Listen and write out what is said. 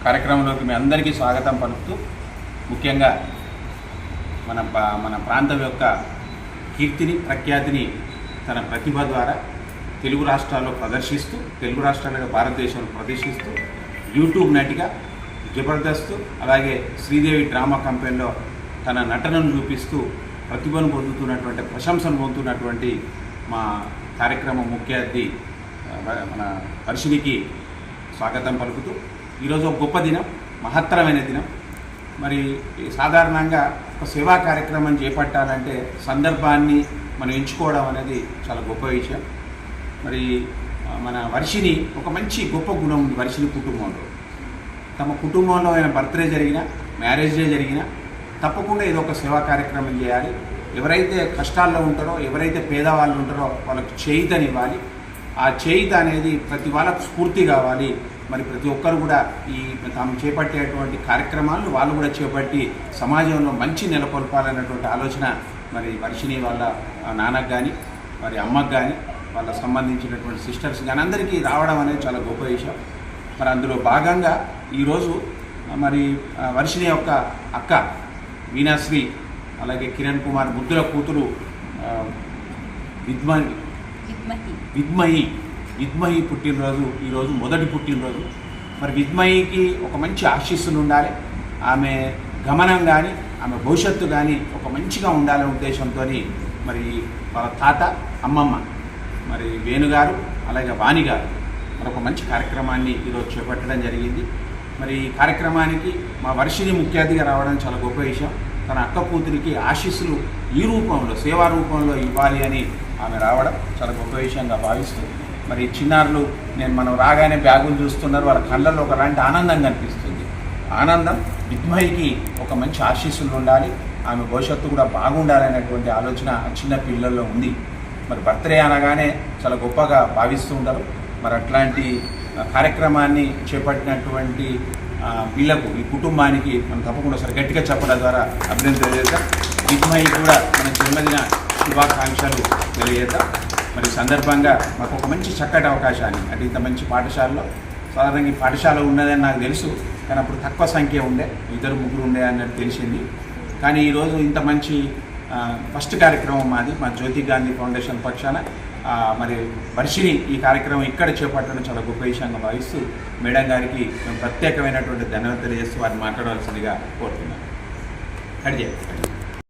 కార్యక్రమంలోకి మీ అందరికీ స్వాగతం పలుకుతూ ముఖ్యంగా మన మన ప్రాంతం యొక్క కీర్తిని ప్రఖ్యాతిని తన ప్రతిభ ద్వారా తెలుగు రాష్ట్రాల్లో ప్రదర్శిస్తూ తెలుగు రాష్ట్రాలుగా భారతదేశంలో ప్రదర్శిస్తూ యూట్యూబ్ నటిగా జబర్దస్త్ అలాగే శ్రీదేవి డ్రామా కంపెనీలో తన నటనను చూపిస్తూ ప్రతిభను పొందుతున్నటువంటి ప్రశంసను పొందుతున్నటువంటి మా కార్యక్రమం ముఖ్య అతిథి మన పరిశీలికి స్వాగతం పలుకుతూ ఈరోజు ఒక గొప్ప దినం మహత్తరమైన దినం. మరి ఈ సాధారణంగా ఒక సేవా కార్యక్రమం చేపట్టాలంటే సందర్భాన్ని మనం ఎంచుకోవడం అనేది చాలా గొప్ప విషయం. మరి మన వర్షిని ఒక మంచి గొప్ప గుణం ఉంది వర్షిని కుటుంబంలో. తమ కుటుంబంలో అయిన బర్త్డే జరిగినా మ్యారేజ్ డే జరిగినా తప్పకుండా ఏదో ఒక సేవా కార్యక్రమం చేయాలి. ఎవరైతే కష్టాల్లో ఉంటారో ఎవరైతే పేదవాళ్ళు ఉంటారో వాళ్ళకి చేయితనివ్వాలి. ఆ చేయిత అనేది ప్రతి వాళ్ళకు స్ఫూర్తి కావాలి. మరి ప్రతి ఒక్కరు కూడా ఈ తాము చేపట్టేటువంటి కార్యక్రమాలను వాళ్ళు కూడా చేపట్టి సమాజంలో మంచి నెలకొల్పాలన్నటువంటి ఆలోచన మరి వర్షిని వాళ్ళ నాన్నకు కానీ మరి అమ్మకు కానీ వాళ్ళ సంబంధించినటువంటి సిస్టర్స్ కానీ అందరికీ రావడం అనేది చాలా గొప్ప విషయం. మరి అందులో భాగంగా ఈరోజు మరి ఆ, వర్షిణి యొక్క అక్క వీణాశ్రీ అలాగే కిరణ్ కుమార్ ముద్దుల కూతురు విద్మ విద్మహి. విద్మయి పుట్టినరోజు ఈరోజు మొదటి పుట్టినరోజు. మరి విద్మయికి ఒక మంచి ఆశీస్సులు ఉండాలి. ఆమె గమనం కానీ ఆమె భవిష్యత్తు కానీ ఒక మంచిగా ఉండాలనే ఉద్దేశంతో మరి వాళ్ళ తాత అమ్మమ్మ మరి వేణుగారు అలాగే వాణి గారు మరి ఒక మంచి కార్యక్రమాన్ని ఈరోజు చేపట్టడం జరిగింది. మరి ఈ కార్యక్రమానికి మా వర్షిని ముఖ్య అతిథిగా రావడం చాలా గొప్ప విషయం. తన అక్క కూతురికి ఆశీస్సులు ఈ రూపంలో సేవా రూపంలో ఇవ్వాలి అని ఆమె రావడం చాలా గొప్ప విషయంగా భావిస్తుంది. మరి చిన్నారులు నేను మనం రాగానే బ్యాగులు చూస్తున్నారు వాళ్ళ కళ్ళల్లో ఒకలాంటి ఆనందం కనిపిస్తుంది. ఆనందం విద్మయికి ఒక మంచి ఆశీస్సులు ఉండాలి ఆమె భవిష్యత్తు కూడా బాగుండాలనేటువంటి ఆలోచన ఆ చిన్న పిల్లల్లో ఉంది. మరి బర్త్డే అనగానే చాలా గొప్పగా భావిస్తూ ఉంటారు. మరి అట్లాంటి కార్యక్రమాన్ని చేపట్టినటువంటి పిల్లకు వీళ్ళకు ఈ కుటుంబానికి మనం తప్పకుండా సరే గట్టిగా చెప్పడం ద్వారా అభినందన తెలియజేద్దాం విద్మయి కూడా మన జన్మదిన శుభాకాంక్షలు తెలియజేద్దాం మరి సందర్భంగా మాకు ఒక మంచి చక్కటి అవకాశాన్ని అంటే ఇంత మంచి పాఠశాలలో సాధారణంగా ఈ పాఠశాల ఉన్నదని నాకు తెలుసు కానీ అప్పుడు తక్కువ సంఖ్య ఉండే ఇద్దరు ముగ్గురు ఉండే అన్నట్టు తెలిసింది. కానీ ఈరోజు ఇంత మంచి ఫస్ట్ కార్యక్రమం మాది మా జ్యోతి గాంధీ ఫౌండేషన్ పక్షాన. మరి వర్షిని ఈ కార్యక్రమం ఇక్కడ చేపట్టడం చాలా గొప్ప విషయంగా భావిస్తూ మేడం గారికి మేము ప్రత్యేకమైనటువంటి ధన్యవాదాలు తెలియజేస్తూ వారిని మాట్లాడవలసిందిగా కోరుతున్నాను కట్ చేయండి.